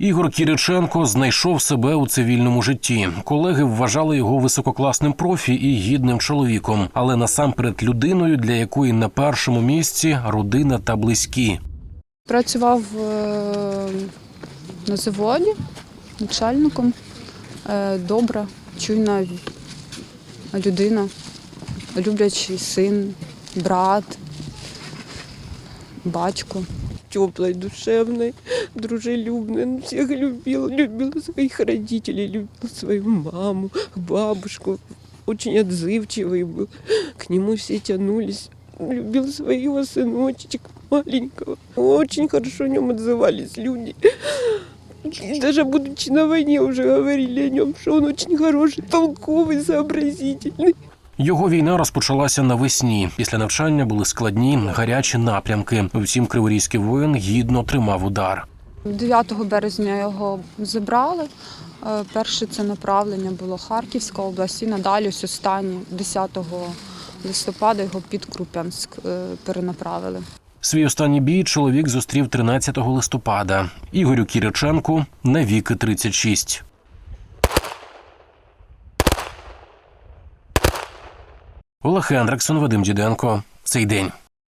Ігор Кіриченко знайшов себе у цивільному житті. Колеги вважали його висококласним профі і гідним чоловіком, але насамперед людиною, для якої на першому місці родина та близькі. Працював е, на заводі начальником. Е, Добра, чуйна людина, люблячий син, брат, батько. Теплой, душевной, дружелюбной. Он всех любил, любил своих родителей, любил свою маму, бабушку. Очень отзывчивый был. К нему все тянулись. Любил своего сыночка маленького. Очень хорошо о нем отзывались люди. Даже будучи на войне уже говорили о нем, что он очень хороший, толковый, сообразительный. Його війна розпочалася навесні. Після навчання були складні гарячі напрямки. Втім, криворізький воїн гідно тримав удар. 9 березня його забрали. Е, Перше це направлення було Харківська область і надалі ось останнє 10 листопада його під Круп'янськ е, перенаправили. Свій останній бій чоловік зустрів 13 листопада. Ігорю Кіриченку навіки 36. Олег Хендриксон, Вадим Діденко. Цей день.